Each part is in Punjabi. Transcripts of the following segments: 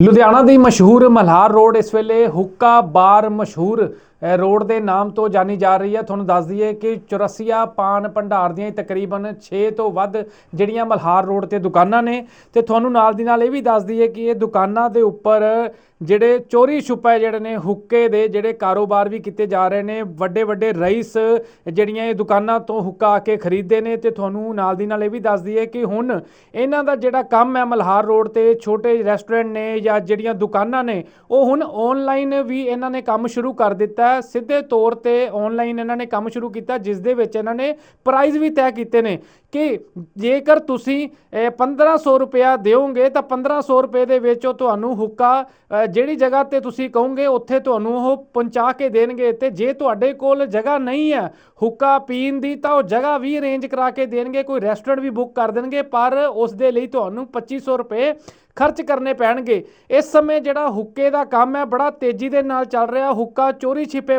ਲੁਧਿਆਣਾ ਦੀ ਮਸ਼ਹੂਰ ਮਲਹਾਰ ਰੋਡ ਇਸ ਵੇਲੇ ਹੁੱਕਾ ਬਾਰ ਮਸ਼ਹੂਰ ਰੋਡ ਦੇ ਨਾਮ ਤੋਂ ਜਾਣੀ ਜਾ ਰਹੀ ਹੈ। ਤੁਹਾਨੂੰ ਦੱਸ ਦਈਏ ਕਿ ਚੁਰਸੀਆ ਪਾਨ ਭੰਡਾਰ ਦੀਆਂ ਤਕਰੀਬਨ 6 ਤੋਂ ਵੱਧ ਜਿਹੜੀਆਂ ਮਲਹਾਰ ਰੋਡ ਤੇ ਦੁਕਾਨਾਂ ਨੇ। ਤੇ ਤੁਹਾਨੂੰ ਨਾਲ ਦੀ ਨਾਲ ਇਹ ਵੀ ਦੱਸ ਦਈਏ ਕਿ ਇਹ ਦੁਕਾਨਾਂ ਦੇ ਉੱਪਰ ਜਿਹੜੇ ਚੋਰੀ ਛੁਪੇ ਜਿਹੜੇ ਨੇ, ਹੁੱਕੇ ਦੇ ਜਿਹੜੇ ਕਾਰੋਬਾਰ ਵੀ ਕੀਤੇ ਜਾ ਰਹੇ ਨੇ। ਵੱਡੇ ਵੱਡੇ ਰਈਸ ਜਿਹੜੀਆਂ ਇਹ ਦੁਕਾਨਾਂ ਤੋਂ ਹੁੱਕਾ ਆ ਕੇ ਖਰੀਦਦੇ ਨੇ। ਤੇ ਤੁਹਾਨੂੰ ਨਾਲ ਦੀ ਨਾਲ ਇਹ ਵੀ ਦੱਸ ਦਈਏ ਕਿ ਹੁਣ ਇਹਨਾਂ ਦਾ ਜਿਹੜਾ ਕੰਮ ਹੈ ਮਲਹਾਰ ਰੋਡ ਤੇ, ਛੋਟੇ ਰੈਸਟੋਰੈਂਟ ਨੇ ਜਾਂ ਜਿਹੜੀਆਂ ਦੁਕਾਨਾਂ ਨੇ, ਉਹ ਹੁਣ ਆਨਲਾਈਨ ਵੀ ਇਹਨਾਂ ਨੇ ਕੰਮ ਸ਼ੁਰੂ ਕਰ ਦਿੱਤਾ ਹੈ ਸਿੱਧੇ ਤੌਰ ਤੇ ਆਨਲਾਈਨ ਇਹਨਾਂ ਨੇ ਕੰਮ ਸ਼ੁਰੂ ਕੀਤਾ ਜਿਸ ਦੇ ਵਿੱਚ ਇਹਨਾਂ ਨੇ ਪ੍ਰਾਈਜ਼ ਵੀ ਤੈਅ ਕੀਤੇ ਨੇ ਕਿ ਜੇਕਰ ਤੁਸੀਂ ਅਹ, 1500 ਰੁਪਇਆ ਦਿਓਗੇ ਤਾਂ 1500 ਰੁਪਏ ਦੇ ਵਿੱਚ ਉਹ ਤੁਹਾਨੂੰ ਹੁੱਕਾ ਜਿਹੜੀ ਜਗ੍ਹਾ ਤੇ ਤੁਸੀਂ ਕਹੋਗੇ ਉੱਥੇ ਤੁਹਾਨੂੰ ਉਹ ਪਹੁੰਚਾ ਕੇ ਦੇਣਗੇ ਤੇ ਜੇ ਤੁਹਾਡੇ ਕੋਲ ਜਗ੍ਹਾ ਨਹੀਂ ਹੈ ਹੁੱਕਾ ਪੀਣ ਦੀ ਤਾਂ ਉਹ ਜਗ੍ਹਾ ਵੀ ਅਰੇਂਜ ਕਰਾ ਕੇ ਦੇਣਗੇ ਕੋਈ ਰੈਸਟੋਰੈਂਟ ਵੀ ਬੁੱਕ ਕਰ ਦੇਣਗੇ ਪਰ ਉਸ ਦੇ ਲਈ ਤੁਹਾਨੂੰ 2500 ਰੁਪਏ ਖਰਚ ਕਰਨੇ ਪੈਣਗੇ। ਇਸ ਸਮੇਂ ਜਿਹੜਾ ਹੁੱਕੇ ਦਾ ਕੰਮ ਹੈ ਬੜਾ ਤੇਜ਼ੀ ਦੇ ਨਾਲ ਚੱਲ ਰਿਹਾ ਹੁੱਕਾ ਚੋਰੀ ਛਿਪੇ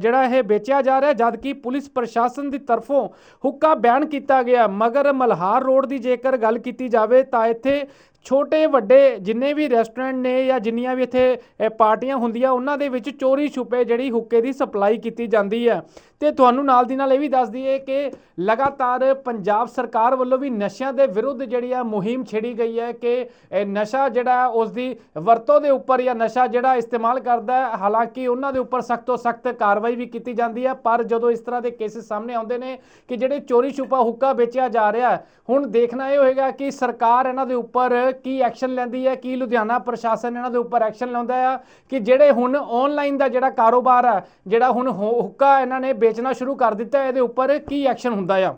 ਜਿਹੜਾ ਇਹ ਵੇਚਿਆ ਜਾ ਰਿਹਾ, ਜਦਕਿ ਪੁਲਿਸ ਪ੍ਰਸ਼ਾਸਨ ਦੀ ਤਰਫੋਂ ਹੁੱਕਾ ਬੈਨ ਕੀਤਾ ਗਿਆ। ਮਗਰ ਮਲਹਾਰ ਰੋਡ ਦੀ ਜੇਕਰ ਗੱਲ ਕੀਤੀ ਜਾਵੇ, ਤਾਂ ਇੱਥੇ ਛੋਟੇ ਵੱਡੇ ਜਿੰਨੇ ਵੀ ਰੈਸਟੋਰੈਂਟ ਨੇ ਜਾਂ ਜਿੰਨੀਆਂ ਵੀ ਇੱਥੇ ਪਾਰਟੀਆਂ ਹੁੰਦੀਆਂ, ਉਹਨਾਂ ਦੇ ਵਿੱਚ ਚੋਰੀ ਛੁਪੇ ਜਿਹੜੀ ਹੁੱਕੇ ਦੀ ਸਪਲਾਈ ਕੀਤੀ ਜਾਂਦੀ ਹੈ। ਤੇ ਤੁਹਾਨੂੰ ਨਾਲ ਦੀ ਨਾਲ ਇਹ ਵੀ ਦੱਸ ਦਈਏ ਕਿ ਲਗਾਤਾਰ ਪੰਜਾਬ ਸਰਕਾਰ ਵੱਲੋਂ ਵੀ ਨਸ਼ਿਆਂ ਦੇ ਵਿਰੁੱਧ ਜਿਹੜੀ ਆ ਮੁਹਿੰਮ ਛੇੜੀ ਗਈ ਹੈ ਕਿ ਨਸ਼ਾ ਜਿਹੜਾ ਉਸ ਦੀ ਵਰਤੋਂ ਦੇ ਉੱਪਰ ਜਾਂ ਨਸ਼ਾ ਜਿਹੜਾ ਇਸਤੇਮਾਲ ਕਰਦਾ ਹੈ, ਹਾਲਾਂਕਿ ਉਹਨਾਂ ਦੇ ਉੱਪਰ ਸਖਤ ਤੋਂ ਸਖਤ ਕਾਰਵਾਈ ਵੀ ਕੀਤੀ ਜਾਂਦੀ ਹੈ, ਪਰ ਜਦੋਂ ਇਸ ਤਰ੍ਹਾਂ ਦੇ ਕੇਸਿਸ ਸਾਹਮਣੇ ਆਉਂਦੇ ਨੇ ਕਿ ਜਿਹੜੇ ਚੋਰੀ ਛੁਪਾ ਹੁੱਕਾ ਵੇਚਿਆ ਜਾ ਰਿਹਾ ਹੁਣ ਦੇਖਣਾ ਇਹ ਹੋਏਗਾ ਕਿ ਸਰਕਾਰ ਇਹਨਾਂ ਦੇ ਉੱਪਰ ਕੀ ਐਕਸ਼ਨ ਲੈਂਦੀ ਹੈ, ਕੀ ਲੁਧਿਆਣਾ ਪ੍ਰਸ਼ਾਸਨ ਇਹਨਾਂ ਦੇ ਉੱਪਰ ਐਕਸ਼ਨ ਲਾਉਂਦਾ ਹੈ ਕਿ ਜਿਹੜੇ ਹੁਣ ਆਨਲਾਈਨ ਦਾ ਜਿਹੜਾ ਕਾਰੋਬਾਰ ਹੈ, ਜਿਹੜਾ ਹੁਣ ਹੁ- ਹੁੱਕਾ ਇਹਨਾਂ ਨੇ ਵੇਚਣਾ ਸ਼ੁਰੂ ਕਰ ਦਿੱਤਾ ਇਹਦੇ ਉੱਪਰ ਕੀ ਐਕਸ਼ਨ ਹੁੰਦਾ ਆ?